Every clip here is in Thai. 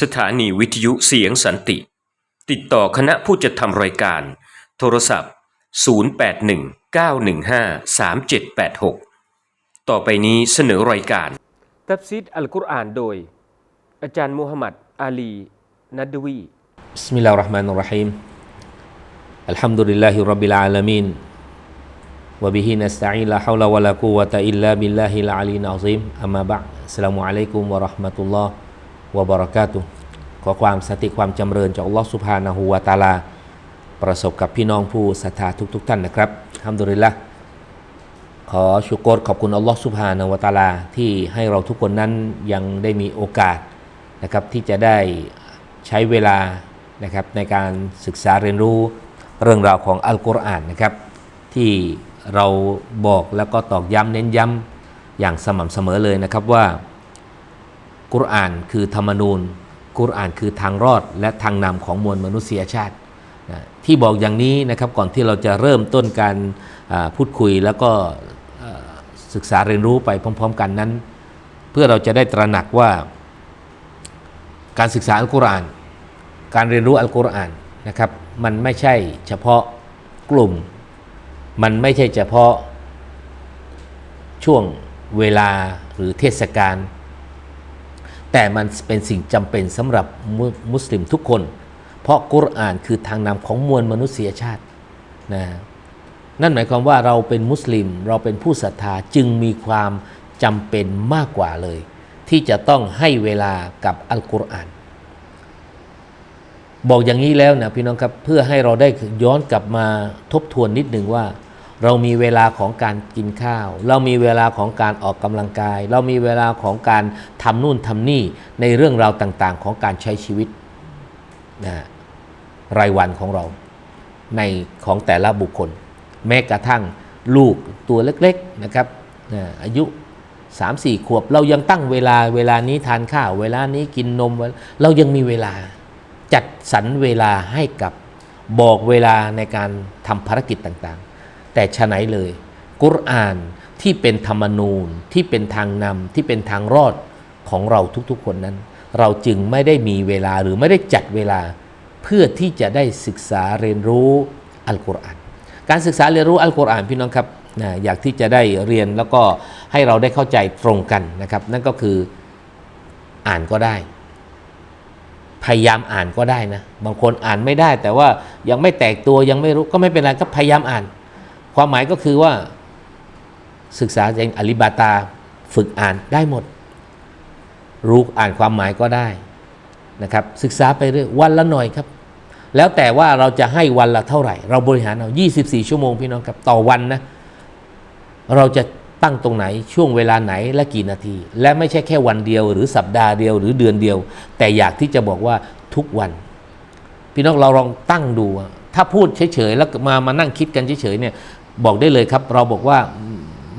สถานีวิทยุเสียงสันติ ติดต่อคณะผู้จัดทำรายการ โทรศัพท์ 0819153786 ต่อไปนี้เสนอรายการตับซิดอัลกุรอานโดย อาจารย์มูฮัมหมัดอาลี นัดดวีบิสมิลลาฮ์ราะห์มานุรราะฮีมอัลฮัมดุลิลลาฮิรับบิลอาลามีนวะบิฮินัสซัยยิลลาฮูลาลัล وبه نستعين لا حول ولا قوة إلا بالله العلي العظيم أما بعد السلام عليكم ورحمة الله วะบรักาตุขอความสติความจำเริญจากอัลลอฮฺสุภาณหูวาตาลา ประสบกับพี่น้องผู้ศรัทธาทุก ๆ ท่านนะครับฮัมดุลิลละขอชุกรขอบคุณอัลลอฮฺสุภาณวาตาลา ที่ให้เราทุกคนนั้นยังได้มีโอกาสนะครับที่จะได้ใช้เวลานะครับในการศึกษาเรียนรู้เรื่องราวของอัลกุรอานนะครับที่เราบอกแล้วก็ตอกย้ำเน้นย้ำอย่างสม่ำเสมอเลยนะครับว่า กุรอานคือธรรมนูญ กุรอานคือทางรอดและทางนำของมวลมนุษยชาตินะที่บอกอย่างนี้นะครับก่อนที่เราจะเริ่มต้นการพูดคุยแล้วก็ศึกษาเรียนรู้ไปพร้อม ๆ กันนั้น เพื่อเราจะได้ตระหนักว่า การศึกษาอัลกุรอาน การเรียนรู้อัลกุรอานนะครับมันไม่ใช่เฉพาะกลุ่ม มันไม่ใช่เฉพาะช่วงเวลาหรือเทศกาล แต่มันเป็นสิ่งจำเป็นสำหรับมุมุสลิมทุกคน เพราะกุรอานคือทางนำของมวลมนุษยชาตินะนั่นหมายความว่าเราเป็นมุสลิมเราเป็นผู้ศรัทธาจึงมีความจำเป็นมากกว่าเลย ที่จะต้องให้เวลากับอัลกุรอานบอกอย่างนี้แล้วนะพี่น้องครับเพื่อให้เราได้ย้อนกลับมาทบทวนนิดหนึ่งว่า เรามีเวลาของการกินข้าว เรามีเวลาของการออกกำลังกาย เรามีเวลาของการทำนู่นทำนี่ในเรื่องราวต่าง ๆ ของการใช้ชีวิตนะรายวันของเราในของแต่ละบุคคล แม้กระทั่งลูกตัวเล็กๆนะครับนะอายุ 3-4 ขวบ เรายังตั้งเวลาเวลานี้ทานข้าว เวลานี้กินนม เรายังมีเวลาจัดสรรเวลาให้กับบอกเวลาในการทำภารกิจต่างๆ แต่ฉะไหนเลย กุรอานที่เป็นธรรมนูญที่เป็นทางนำที่เป็นทางรอดของเราทุกๆคนนั้น เราจึงไม่ได้มีเวลาหรือไม่ได้จัดเวลา เพื่อที่จะได้ศึกษาเรียนรู้อัลกุรอานการศึกษาเรียนรู้อัลกุรอานพี่น้องครับนะอยากที่จะได้เรียนแล้วก็ให้เราได้เข้าใจตรงกันนะครับ นั่นก็คืออ่านก็ได้ พยายามอ่านก็ได้นะ บางคนอ่านไม่ได้ แต่ว่ายังไม่แตกตัวยังไม่รู้ก็ไม่เป็นไรก็พยายามอ่าน ความหมายก็คือว่าศึกษาอย่างอลิบาตาฝึกอ่านได้หมด รู้อ่านความหมายก็ได้นะครับ ศึกษาไปเรื่อยวันละหน่อยครับ แล้วแต่ว่าเราจะให้วันละเท่าไหร่ เราบริหารเอา 24 ชั่วโมงพี่น้องครับต่อวันนะเราจะตั้งตรงไหนช่วงเวลาไหนและกี่นาที และไม่ใช่แค่วันเดียว หรือสัปดาห์เดียวหรือเดือนเดียว แต่อยากที่จะบอกว่าทุกวัน พี่น้องเราลองตั้งดู ถ้าพูดเฉยๆแล้วมามานั่งคิดกันเฉยๆเนี่ย บอกได้เลยครับ เราบอกว่า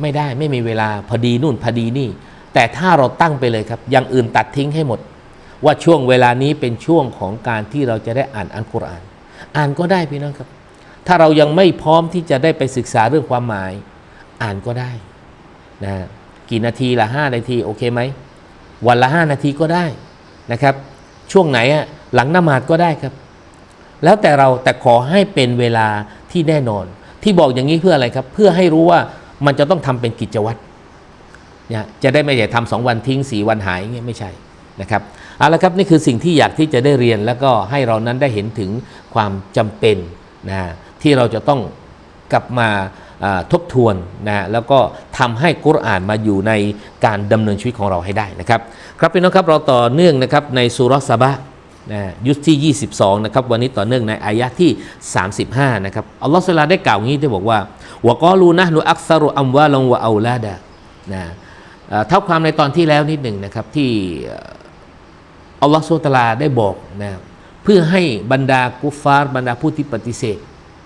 ไม่ได้ไม่มีเวลาพอดีนู่นพอดีนี่ แต่ถ้าเราตั้งไปเลยครับ อย่างอื่นตัดทิ้งให้หมด ว่าช่วงเวลานี้เป็นช่วงของการที่เราจะได้อ่านอัลกุรอาน อ่านก็ได้พี่น้องครับ ถ้าเรายังไม่พร้อมที่จะได้ไปศึกษาเรื่องความหมาย อ่านก็ได้นะกี่นาทีละห้านาทีโอเคไหมวันละห้านาทีก็ได้นะครับ ช่วงไหนอะหลังนมาดก็ได้ครับ แล้วแต่เราแต่ขอให้เป็นเวลาที่แน่นอน ที่บอกอย่างนี้เพื่ออะไรครับ เพื่อให้รู้ว่ามันจะต้องทำเป็นกิจวัตรเนะจะได้ไม่ใช่ทำสองวันทิ้งสี่วันหายอย่างเงี้ยไม่ใช่นะครับเอาละครับนี่คือสิ่งที่อยากที่จะได้เรียนแล้วก็ให้เรานั้นได้เห็นถึงความจำเป็นนะที่เราจะต้องกลับมาทบทวนนะแล้วก็ทำให้กุรอานมาอยู่ในการดำเนินชีวิตของเราให้ได้นะครับ ครับพี่น้องครับเราต่อเนื่องนะครับในสุรษะบะ นะยุทธที่ 22 นะครับ วันนี้ต่อเนื่องในอายะที่ 35 นะครับ อัลลอฮฺสุลตาได้กล่าวงี้ได้บอกว่าวกอลูนะนุอักซารุอัมวาลงวะเอาลาดะนะเท่าความในตอนที่แล้วนิดหนึ่งนะครับ ที่อัลลอฮฺสุลตาได้บอกนะเพื่อให้บรรดากุฟาร์บรรดาผู้ที่ปฏิเสธ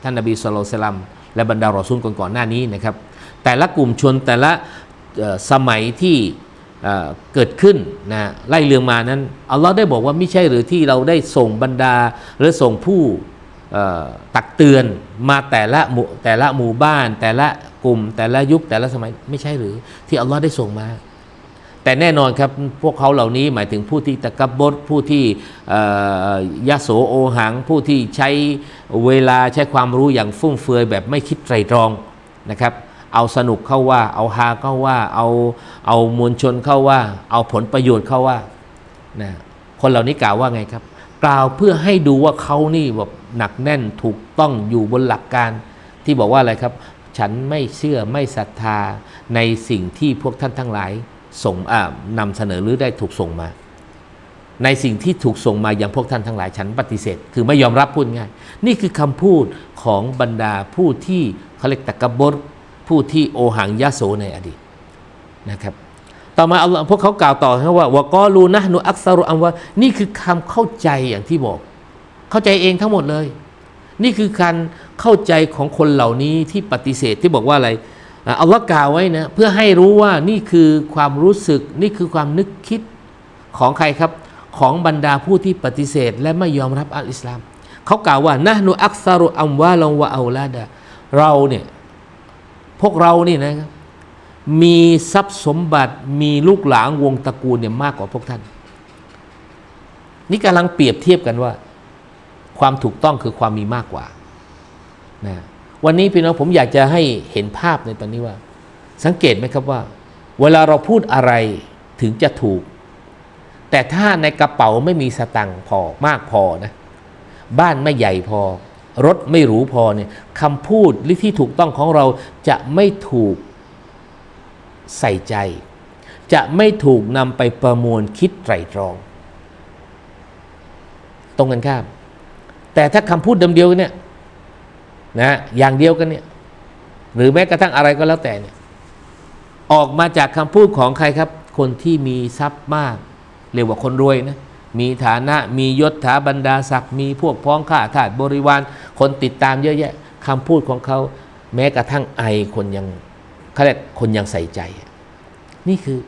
ท่านนบีสุลต่านสลัมและบรรดารอซูลก่อนๆหน้านี้นะครับ แต่ละกลุ่มชนแต่ละสมัยที่ เกิดขึ้นนะไล่เรืองมานั้นอัลลอฮ์ได้บอกว่าไม่ใช่หรือที่เราได้ส่งบรรดา หรือส่งผู้ตักเตือนมาแต่ละหมู่แต่ละหมู่บ้าน แต่ละกลุ่ม แต่ละยุคแต่ละสมัยไม่ใช่หรือที่อัลลอฮ์ได้ส่งมา แต่แน่นอนครับพวกเขาเหล่านี้หมายถึงผู้ที่ตะกบบดผู้ที่เอ่อยโสโอหัง ผู้ที่ใช้เวลาใช้ความรู้อย่างฟุ่มเฟือยแบบไม่คิดไตรตรองนะครับ เอาสนุกเข้าว่า เอาฮาเข้าว่า เอาเอามวลชนเข้าว่า เอาผลประโยชน์เข้าว่านะคนเหล่านี้กล่าวว่าไงครับ กล่าวเพื่อให้ดูว่าเขานี่แบบหนักแน่นถูกต้องอยู่บนหลักการ ที่บอกว่าอะไรครับ ฉันไม่เชื่อไม่ศรัทธาในสิ่งที่พวกท่านทั้งหลายส่งอ่านำเสนอหรือได้ถูกส่งมา ในสิ่งที่ถูกส่งมาอย่างพวกท่านทั้งหลายฉันปฏิเสธ คือไม่ยอมรับพูดง่าย นี่คือคำพูดของบรรดาผู้ที่เขาเรียกตะกบบด ผู้ที่โอหังยะโสในอดีตนะครับ ต่อมาอัลลอฮ์พวกเขากล่าวต่อครับว่าวกอลูนะหนูอักซารุอัมว่านี่คือคำเข้าใจอย่างที่บอก เข้าใจเองทั้งหมดเลย นี่คือการเข้าใจของคนเหล่านี้ที่ปฏิเสธที่บอกว่าอะไรอัลลอฮ์กล่าวไว้นะเพื่อให้รู้ว่านี่คือความรู้สึก นี่คือความนึกคิดของใครครับของบรรดาผู้ที่ปฏิเสธ และไม่ยอมรับอัลอิสลาม เขากล่าวว่านะหนูอักซารุอัมวาลงวะเอาลาดะเราเนี่ย พวกเรานี่นะครับมีทรัพย์สมบัติมีลูกหลานวงตระกูลเนี่ยมากกว่าพวกท่าน นี่กำลังเปรียบเทียบกันว่า ความถูกต้องคือความมีมากกว่านะวันนี้พี่น้องผมอยากจะให้เห็นภาพในตอนนี้ว่า สังเกตไหมครับว่า เวลาเราพูดอะไรถึงจะถูก แต่ถ้าในกระเป๋าไม่มีสตังค์พอมากพอนะ บ้านไม่ใหญ่พอ รถไม่หรูพอเนี่ยคำพูดหรือที่ถูกต้องของเราจะไม่ถูกใส่ใจ จะไม่ถูกนำไปประมวลคิดไตรตรอง ตรงกันข้าม แต่ถ้าคำพูดเดิมเดียวๆเนี่ยนะอย่างเดียวกันเนี่ยหรือแม้กระทั่งอะไรก็แล้วแต่เนี่ยออกมาจากคำพูดของใครครับ คนที่มีทรัพย์มากเรียกว่าคนรวยนะ มีฐานะมียศถาบรรดาศักดิ์มีพวกพ้องข้าทาสบริวาร คนติดตามเยอะแยะคำพูดของเขาแม้กระทั่งไอคนยังเขาเรียกคนยังใส่ใจ นี่คือ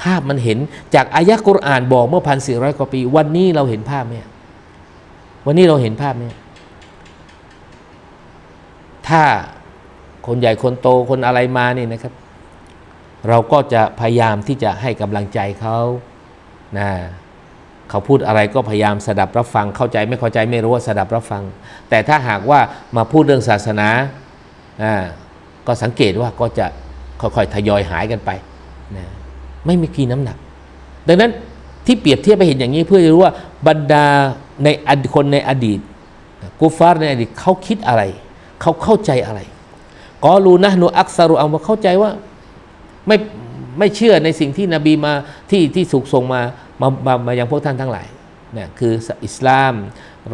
ภาพมันเห็นจากอายะกุรอานบอกเมื่อพันสี่ร้อยกว่าปี วันนี้เราเห็นภาพไหมวันนี้เราเห็นภาพไหมถ้าคนใหญ่คนโตคนอะไรมาเนี่ยนะครับ เราก็จะพยายามที่จะให้กำลังใจเขานะ เขาพูดอะไรก็พยายามสดับรับฟัง เข้าใจไม่เข้าใจไม่รู้ว่าสดับรับฟัง แต่ถ้าหากว่ามาพูดเรื่องศาสนาอ่าก็สังเกตว่าก็จะค่อยๆทยอยหายกันไปนะไม่มีกีน้ำหนัก ดังนั้นที่เปรียบเทียบไปเห็นอย่างนี้เพื่อจะรู้ว่าบรรดาในอดีตคนในอดีตกูฟาร์ในอดีตเขาคิดอะไร เขาเข้าใจอะไรกอรูนะหนูอักซารุอัมว่าเข้าใจว่าไม่ไม่เชื่อในสิ่งที่นบีมาที่ที่สุกส่งมา มามามายังพวกท่านทั้งหลายเนี่ยคืออิสลาม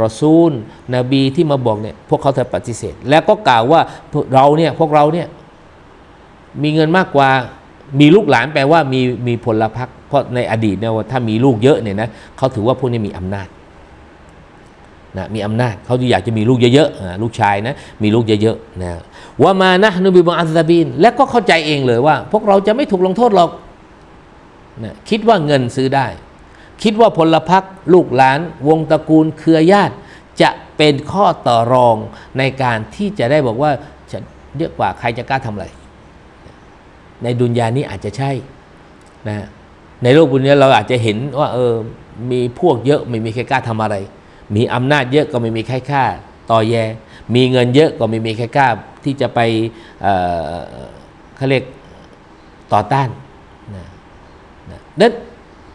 รอซูล นบีที่มาบอกเนี่ยพวกเขาจะปฏิเสธ แล้วก็กล่าวว่าเราเนี่ยพวกเราเนี่ยมีเงินมากกว่ามีลูกหลานแปลว่ามีมีพลพรรคเพราะในอดีตเนี่ยว่าถ้ามีลูกเยอะเนี่ยนะเขาถือว่าพวกนี้มีอำนาจนะมีอำนาจเขาอยากจะมีลูกเยอะๆลูกชายนะมีลูกเยอะๆนะว่ามานะนบีบอัลซาบินและก็เข้าใจเองเลยว่า พวกเราจะไม่ถูกลงโทษหรอกนะคิดว่าเงินซื้อได้ คิดว่าพลพรรคลูกหลาน วงตระกูลเครือญาติ จะเป็นข้อต่อรองในการที่จะได้บอกว่าฉันเยอะกว่าใครจะกล้าทำอะไร ในดุนยานี้อาจจะใช่นะในโลกบุญนี้เราอาจจะเห็นว่าเออมีพวกเยอะไม่มีใครกล้าทำอะไร มีอำนาจเยอะก็ไม่มีใครกล้าต่อแย มีเงินเยอะก็ไม่มีใครกล้าที่จะไปเอ่อเขาเรียกต่อต้านนะนะนั้น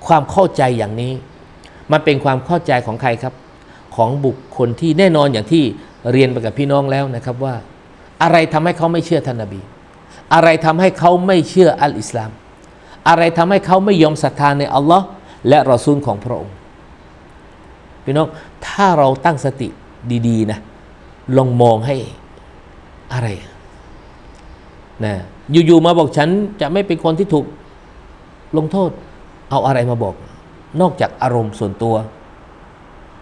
ความเข้าใจอย่างนี้ มันเป็นความเข้าใจของใครครับ ของบุคคลที่แน่นอนอย่างที่เรียนไปกับพี่น้องแล้วนะครับว่า อะไรทำให้เขาไม่เชื่อท่านนบี อะไรทำให้เขาไม่เชื่ออัลอิสลาม อะไรทำให้เขาไม่ยอมศรัทธาในอัลลอฮ์และรอซูลของพระองค์พี่น้องถ้าเราตั้งสติดีๆนะลองมองให้อะไรนะอยู่ๆมาบอกฉันจะไม่เป็นคนที่ถูกลงโทษ เอาอะไรมาบอก นอกจากอารมณ์ส่วนตัว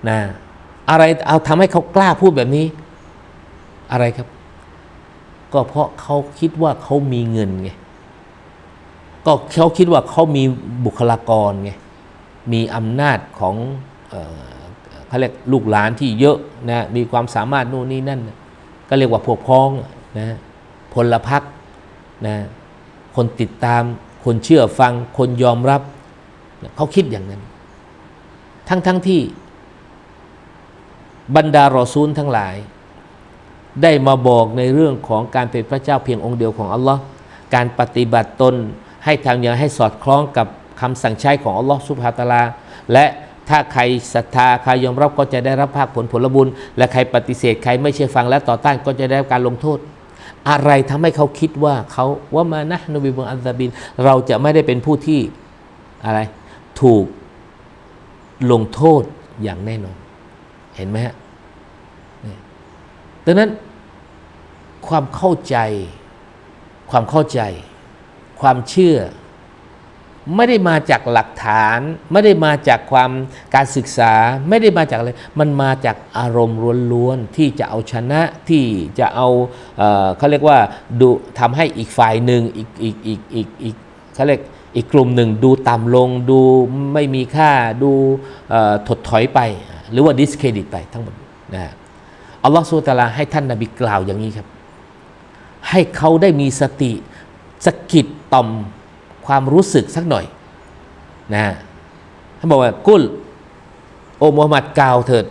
นะอะไรเอาทำให้เขากล้าพูดแบบนี้ อะไรครับ ก็เพราะเขาคิดว่าเขามีเงินไงก็เขาคิดว่าเขามีบุคลากรไงมีอำนาจของเอ่อเขาเรียกลูกหลานที่เยอะนะมีความสามารถนู่นนี่นั่นนะก็เรียกว่าพวกพ้องนะพลพรรคนะคนติดตาม คนเชื่อฟัง คนยอมรับ เขาคิดอย่างนั้น ทั้งทั้งที่บรรดารอซูลทั้งหลาย ได้มาบอกในเรื่องของการเป็นพระเจ้าเพียงองค์เดียวของอัลลอฮ์การปฏิบัติตนให้ทำอย่างให้สอดคล้องกับคำสั่งใช้ของอัลลอฮ์สุบฮาตาลา และถ้าใครศรัทธาใครยอมรับก็จะได้รับภาคผลผลบุญ และใครปฏิเสธใครไม่เชื่อฟังและต่อต้านก็จะได้รับการลงโทษ อะไรทำให้เขาคิดว่าเขาว่ามานะนบีบุอัลซาบิน เราจะไม่ได้เป็นผู้ที่อะไร ถูกลงโทษอย่างแน่นอน เห็นไหมฮะดังนั้นความเข้าใจ ความเข้าใจ ความเชื่อ ไม่ได้มาจากหลักฐาน ไม่ได้มาจากความการศึกษา ไม่ได้มาจากอะไร มันมาจากอารมณ์ล้วนๆที่จะเอาชนะที่จะเอาเอ่อเขาเรียกว่าดูทำให้อีกฝ่ายหนึ่งอีกอีกอีกอีกอีกเขาเรียก อีกกลุ่มหนึ่งดูต่ำลงดูไม่มีค่าดูถดถอยไป หรือว่าดิสเครดิตไปทั้งหมดนะอัลลอฮฺสุลตาราให้ท่านนาบีกล่าวอย่างนี้ครับ ให้เขาได้มีสติสกิดต่อมความรู้สึกสักหน่อยนะท่านบอกว่ากุลโอมูฮัมหมัดกล่าวเถิด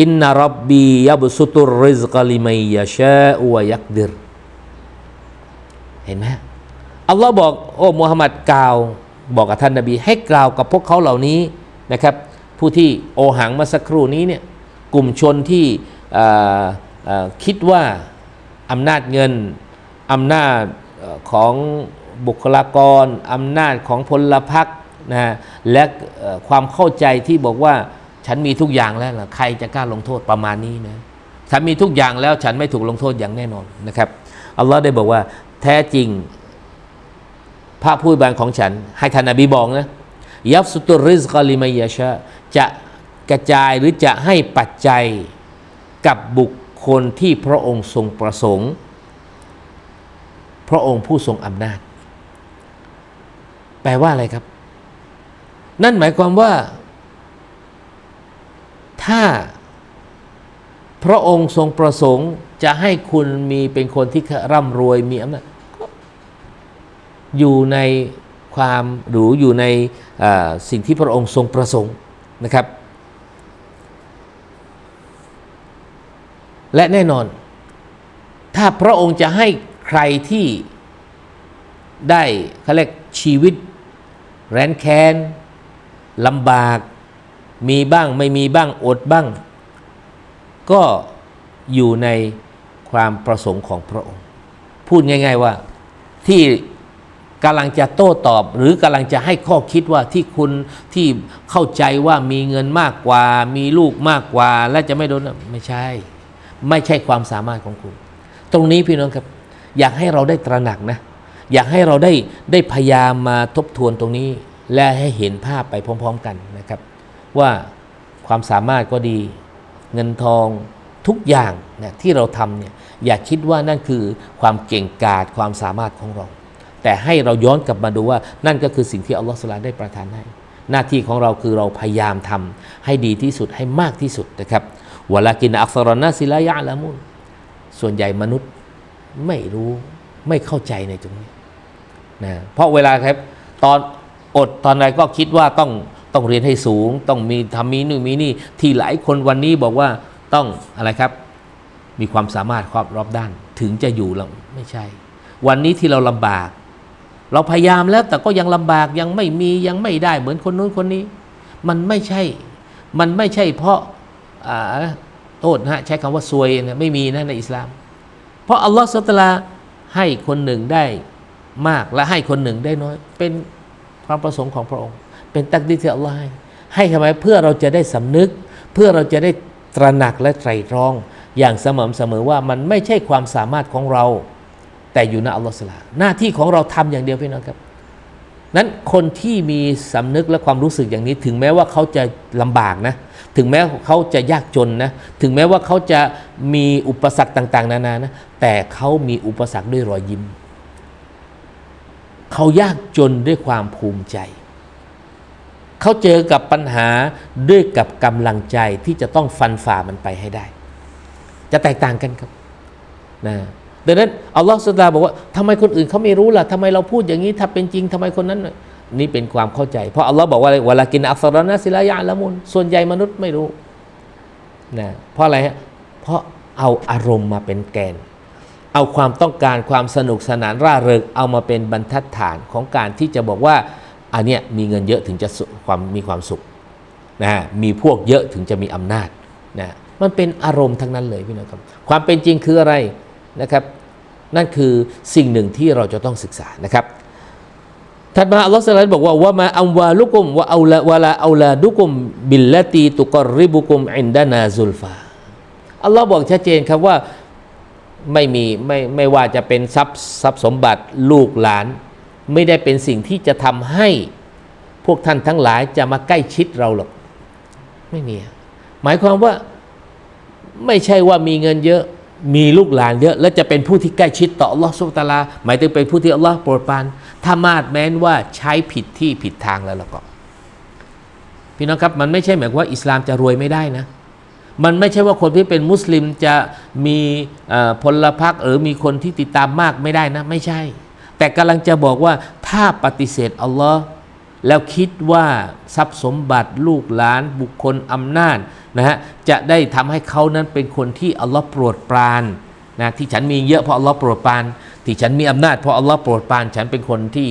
อินนารับบียับสุตุรริซกลิมัยยาชาอวยักดิรเห็นไหม อัลลอฮ์บอกโอ้มูฮัมหมัดกล่าว บอกกับท่านนบี ให้กล่าวกับพวกเขาเหล่านี้นะครับ ผู้ที่โอหังมาสักครู่นี้เนี่ยกลุ่มชนที่คิดว่าอำนาจเงินอำนาจของบุคลากรอำนาจของพลพรรคนะฮะและความเข้าใจที่บอกว่าฉันมีทุกอย่างแล้วล่ะใครจะกล้าลงโทษประมาณนี้นะฉันมีทุกอย่างแล้วฉันไม่ถูกลงโทษอย่างแน่นอนนะครับอัลลอฮ์ได้บอกว่าแท้จริง พระผู้บานของฉัน ให้ท่านนบีบอกนะยับสุตุริสกอลิมัยยาชาจะกระจายหรือจะให้ปัจจัยกับบุคคลที่พระองค์ทรงประสงค์ พระองค์ผู้ทรงอำนาจ แปลว่าอะไรครับ นั่นหมายความว่า ถ้าพระองค์ทรงประสงค์จะให้คุณมีเป็นคนที่ร่ำรวยมีอำนาจ อยู่ในความหรูอยู่ในสิ่งที่พระองค์ทรงประสงค์นะครับ และแน่นอน ถ้าพระองค์จะให้ใครที่ได้เขาเรียกชีวิต แรนแค้นลำบากมีบ้างไม่มีบ้างอดบ้าง ก็อยู่ในความประสงค์ของพระองค์ พูดง่าย ๆว่าที่ กำลังจะโต้ตอบ หรือกำลังจะให้ข้อคิดว่าที่คุณที่เข้าใจว่ามีเงินมากกว่า มีลูกมากกว่า และจะไม่โดนไม่ใช่ ไม่ใช่ความสามารถของคุณ ตรงนี้พี่น้องครับ อยากให้เราได้ตระหนักนะ อยากให้เราได้ได้พยายามมาทบทวนตรงนี้ และให้เห็นภาพไปพร้อม ๆ กันนะครับ ว่าความสามารถก็ดี เงินทองทุกอย่างเนี่ยที่เราทำเนี่ยอย่าคิดว่านั่นคือความเก่งกาจความสามารถของเรา แต่ให้เราย้อนกลับมาดูว่านั่นก็คือสิ่งที่อัลลอฮฺสุลาได้ประทานให้ หน้าที่ของเราคือเราพยายามทำให้ดีที่สุดให้มากที่สุดนะครับวลากินอักษรนาซิลายะละมุนส่วนใหญ่มนุษย์ไม่รู้ไม่เข้าใจในตรงนี้นะเพราะเวลาครับตอนอดตอนใดก็คิดว่าต้องต้องเรียนให้สูง ต้องมีทำมีนู่นมีนี่ที่หลายคนวันนี้บอกว่าต้องอะไรครับ มีความสามารถครอบรอบด้าน ถึงจะอยู่เราไม่ใช่ วันนี้ที่เราลำบาก เราพยายามแล้วแต่ก็ยังลำบากยังไม่มียังไม่ได้เหมือนคนนู้นคนนี้ มันไม่ใช่ มันไม่ใช่เพราะอาโทษนะฮะใช้คำว่าซวยนะไม่มีนะในอิสลาม เพราะอัลลอฮฺสุลตาราให้คนหนึ่งได้มากและให้คนหนึ่งได้น้อย เป็นความประสงค์ของพระองค์ เป็นตักดีที่อัลลอฮ์ให้ให้ทำไมเพื่อเราจะได้สำนึก เพื่อเราจะได้ตระหนักและไตรตรอง อย่างสม่ำเสมอว่ามันไม่ใช่ความสามารถของเรา แต่อยู่ในอัลลอฮฺสลาหน้าที่ของเราทำอย่างเดียวพี่น้องครับ นั้นคนที่มีสำนึกและความรู้สึกอย่างนี้ ถึงแม้ว่าเขาจะลำบากนะ ถึงแม้เขาจะยากจนนะ ถึงแม้ว่าเขาจะมีอุปสรรคต่าง ๆ นานานะ แต่เขามีอุปสรรคด้วยรอยยิ้ม เขายากจนด้วยความภูมิใจ เขาเจอกับปัญหาด้วยกับกำลังใจที่จะต้องฟันฝ่ามันไปให้ได้ จะแตกต่างกันครับนะ ดังนั้นอัลลอฮฺสุลตาบอกว่าทำไมคนอื่นเขาไม่รู้ล่ะทำไมเราพูดอย่างนี้ถ้าเป็นจริงทำไมคนนั้น นี่เป็นความเข้าใจ เพราะอัลลอฮ์บอกว่าอะไรวลากินอัฟรนะสิลายะละมุนส่วนใหญ่มนุษย์ไม่รู้นะเพราะอะไรฮะเพราะเอาอารมณ์มาเป็นแกน เอาความต้องการความสนุกสนานร่าเริงเอามาเป็นบรรทัดฐานของการที่จะบอกว่าอันเนี้ยมีเงินเยอะถึงจะสุความมีความสุขนะฮะมีพวกเยอะถึงจะมีอำนาจนะมันเป็นอารมณ์ทั้งนั้นเลยพี่น้องครับ ความเป็นจริงคืออะไร นะครับ นั่นคือสิ่งหนึ่งที่เราจะต้องศึกษานะครับถัดมาอัลลอฮฺสัลลัลบอกว่าว่ามาอัมวาลุกุมวะเอาละวะลาเอาลาดุกุม บิลละตีตุกรริบุกุมอินดานาซุลฟาอัลลอฮ์บอกชัดเจนครับว่าไม่มีไม่ไม่ว่าจะเป็นทรัพย์ทรัพย์สมบัติลูกหลาน ไม่ได้เป็นสิ่งที่จะทำให้พวกท่านทั้งหลายจะมาใกล้ชิดเราหรอกไม่มี หมายความว่าไม่ใช่ว่ามีเงินเยอะ มีลูกหลานเยอะ แล้วจะเป็นผู้ที่ใกล้ชิดต่ออัลลอฮ์สุบตาลา หมายถึงเป็นผู้ที่อัลลอฮ์โปรดปรานถ้ามาดแม้นว่าใช้ผิดที่ผิดทางแล้วแล้วก็ พี่น้องครับมันไม่ใช่หมายว่าอิสลามจะรวยไม่ได้นะ มันไม่ใช่ว่าคนที่เป็นมุสลิมจะมีพลพรรคหรือมีคนที่ติดตามมากไม่ได้นะ ไม่ใช่ แต่กำลังจะบอกว่าถ้าปฏิเสธอัลลอฮ์ แล้วคิดว่าทรัพย์สมบัติลูกหลานบุคคลอำนาจนะฮะจะได้ทำให้เขานั้นเป็นคนที่อัลลอฮ์โปรดปรานนะที่ฉันมีเยอะเพราะอัลลอฮ์โปรดปราน ที่ฉันมีอำนาจเพราะอัลลอฮ์โปรดปราน ฉันเป็นคนที่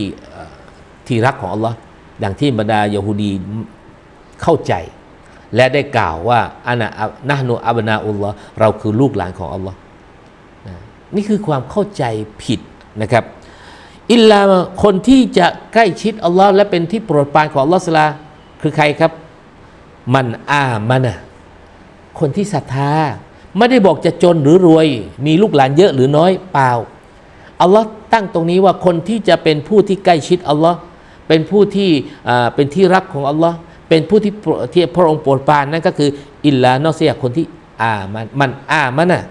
ที่รักของอัลลอฮ์ดังที่บรรดายะฮูดีเข้าใจ และได้กล่าวว่าอานะอับนะฮ์นุอับนาอุลลอฮ์เราคือลูกหลานของอัลลอฮ์นี่คือความเข้าใจผิดนะครับ อิลลาคนที่จะใกล้ชิดอัลลอฮ์และเป็นที่โปรดปรานของอัลลอฮ์สลาคือใครครับ มันอามานะคนที่ศรัทธา ไม่ได้บอกจะจนหรือรวย มีลูกหลานเยอะหรือน้อยเปล่าอัลลอฮ์ตั้งตรงนี้ว่าคนที่จะเป็นผู้ที่ใกล้ชิดอัลลอฮ์เป็นผู้ที่อ่าเป็นที่รักของอัลลอฮ์เป็นผู้ที่ที่พระองค์โปรดปรานนั่นก็คือ อิลลานอกเสียคนที่อามันมันอามานะ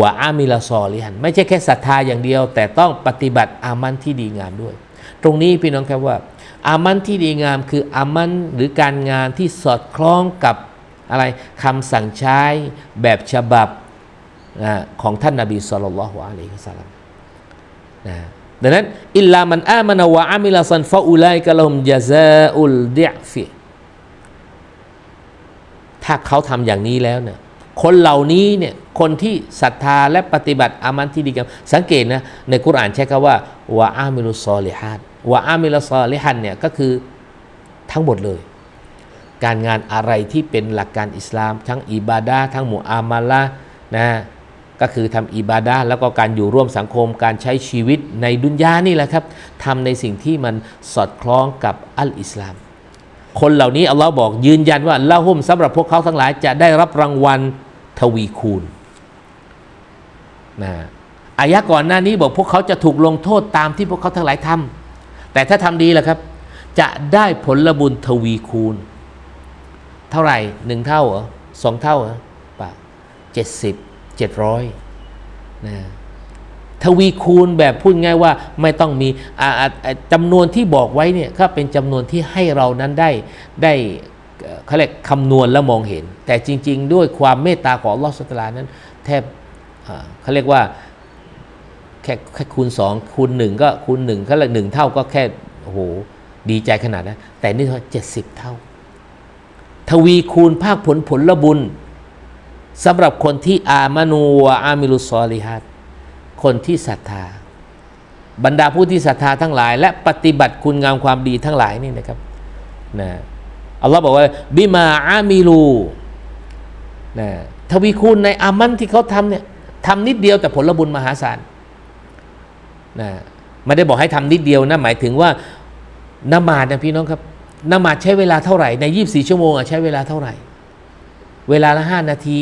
วะอามิลาซอลิฮันไม่ใช่แค่ศรัทธาอย่างเดียว แต่ต้องปฏิบัติอามันที่ดีงามด้วย ตรงนี้พี่น้องครับว่า อามันที่ดีงามคืออามันหรือการงานที่สอดคล้องกับอะไรคำสั่งใช้แบบฉบับนะของท่านนาบีสุลต่านละฮ์อะลัยฮิวะสัลลัมนะดังนั้นอิลลามันอามานาวะอามิลาซันฟาอุไลกะลฮุมยะซาอุลเดะฟิถ้าเขาทำอย่างนี้แล้วเนี่ย คนเหล่านี้เนี่ยคนที่ศรัทธาและปฏิบัติอามันที่ดีงามสังเกตนะในกุรานใช้คำว่าวะอามิลุซอลิฮัดวะอามิลุซอลิฮันเนี่ยก็คือทั้งหมดเลย การงานอะไรที่เป็นหลักการอิสลาม ทั้งอิบาดาทั้งหมุอามาละนะก็คือทำอิบาดาแล้วก็การอยู่ร่วมสังคมการใช้ชีวิตในดุนยานี่แหละครับทำในสิ่งที่มันสอดคล้องกับอัลอิสลาม คนเหล่านี้อัลลอฮ์บอกยืนยันว่าละหุมสำหรับพวกเขาทั้งหลายจะได้รับรางวัล ทวีคูณนะอายะก่อนหน้านี้บอกพวกเขาจะถูกลงโทษตามที่พวกเขาทั้งหลายทำแต่ถ้าทำดีล่ะครับ จะได้ผลบุญทวีคูณ เท่าไหร่หนึ่งเท่าเหรอสองเท่าเหรอปล่าเจ็ดสิบเจ็ดร้อยนะทวีคูณแบบพูดง่ายว่าไม่ต้องมีอ่าอ่าอ่าจำนวนที่บอกไว้เนี่ยก็เป็นจำนวนที่ให้เรานั้นได้ได้ เขาเรียกคำนวณและมองเห็น แต่จริง ๆ ด้วยความเมตตาของลอสตลานั้น แทบเขาเรียกว่าแค่แค่คูณสองคูณหนึ่งก็คูณหนึ่งเขาเรียกหนึ่งเท่าก็แค่โอ้โหดีใจขนาดนั้นแต่นี่เจ็ดสิบเท่า ทวีคูณภาคผลผลละบุญสำหรับคนที่อามานูวอามิลุซอลิฮัดคนที่ศรัทธา บรรดาผู้ที่ศรัทธาทั้งหลาย และปฏิบัติคุณงามความดีทั้งหลายนี่นะครับนะ อัลลอฮ์บอกว่าบิมาอามิลูนะทวีคูณในอามันที่เขาทำเนี่ยทำนิดเดียวแต่ผลบุญมหาศาลนะไม่ได้บอกให้ทำนิดเดียวนะหมายถึงว่านามาดนะพี่น้องครับนามาดใช้เวลาเท่าไหร่ใน 24 ชั่วโมงอะใช้เวลาเท่าไหร่ เวลาละห้านาที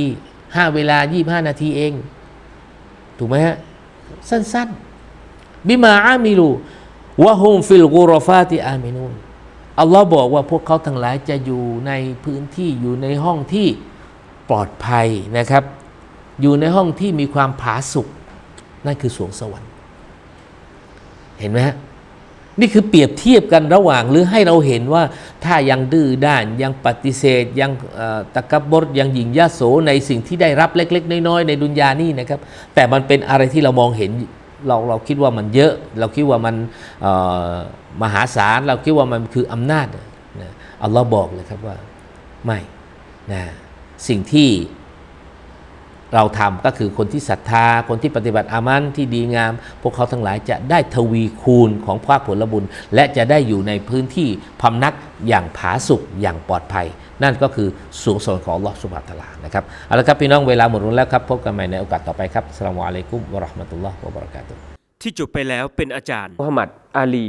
ห้าเวลา 25 นาทีเอง ถูกไหมฮะ สั้นๆ บิมาอามิลูวะฮุมฟิลกูรฟาติอามินูน อัลลอฮ์บอกว่าพวกเขาทั้งหลายจะอยู่ในพื้นที่อยู่ในห้องที่ปลอดภัยนะครับ อยู่ในห้องที่มีความผาสุกนั่นคือสวงสวรรค์ เห็นไหมฮะนี่คือเปรียบเทียบกันระหว่างหรือให้เราเห็นว่าถ้ายังดื้อด้านยังปฏิเสธ ยังตะกบบดยังหยิ่งยาโสในสิ่งที่ได้รับเล็ก ๆ น้อยๆในดุนยานี่นะครับ แต่มันเป็นอะไรที่เรามองเห็น เราเราคิดว่ามันเยอะ เราคิดว่ามันมหาศาลเราคิดว่ามันคืออำนาจนะอัลลอฮ์บอกเลยครับว่าไม่นะสิ่งที่ เราทำก็คือคนที่ศรัทธา คนที่ปฏิบัติอามันที่ดีงาม พวกเขาทั้งหลายจะได้ทวีคูณของภาคผลบุญ และจะได้อยู่ในพื้นที่พำนักอย่างผาสุกอย่างปลอดภัย นั่นก็คือสูงส่วนของอัลลอฮ์สุบฮานะฮูวะตะอาลานะครับเอาละครับพี่น้องเวลาหมดลงแล้วครับพบกันใหม่ในโอกาสต่อไปครับอัสสลามุอะลัยกุมวะเราะห์มะตุลลอฮ์วะบะเราะกาตุฮ์ที่จบไปแล้วเป็นอาจารย์มุฮัมมัดอาลี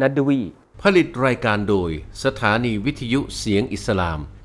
นัดวีผลิตรายการโดยสถานีวิทยุเสียงอิสลาม